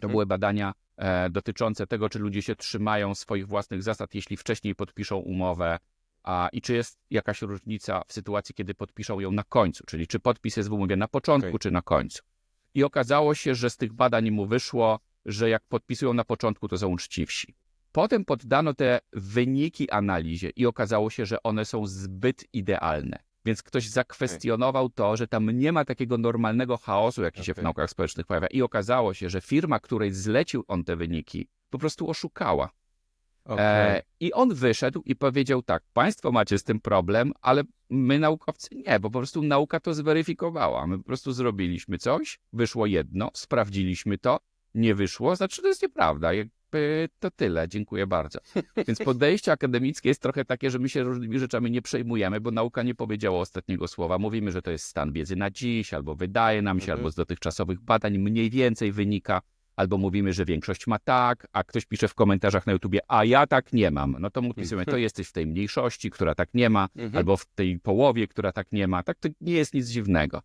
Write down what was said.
To były badania e, dotyczące tego, czy ludzie się trzymają swoich własnych zasad, jeśli wcześniej podpiszą umowę, a, i czy jest jakaś różnica w sytuacji, kiedy podpiszą ją na końcu, czyli czy podpis jest w umowie na początku, Okej. czy na końcu. I okazało się, że z tych badań mu wyszło, że jak podpisują na początku, to są uczciwsi. Potem poddano te wyniki analizie i okazało się, że one są zbyt idealne. Więc ktoś zakwestionował to, że tam nie ma takiego normalnego chaosu, jaki się w naukach społecznych pojawia. I okazało się, że firma, której zlecił on te wyniki, po prostu oszukała. Okej. E, I on wyszedł i powiedział tak, państwo macie z tym problem, ale my naukowcy nie, bo po prostu nauka to zweryfikowała. My po prostu zrobiliśmy coś, wyszło jedno, sprawdziliśmy to, nie wyszło, znaczy to jest nieprawda. To tyle, dziękuję bardzo. Więc podejście akademickie jest trochę takie, że my się różnymi rzeczami nie przejmujemy, bo nauka nie powiedziała ostatniego słowa. Mówimy, że to jest stan wiedzy na dziś, albo wydaje nam się, Mhm. albo z dotychczasowych badań mniej więcej wynika albo mówimy, że większość ma tak, a ktoś pisze w komentarzach na YouTubie, a ja tak nie mam. No to mu pisujemy, to jesteś w tej mniejszości, która tak nie ma, Mhm. albo w tej połowie, która tak nie ma. Tak to nie jest nic dziwnego.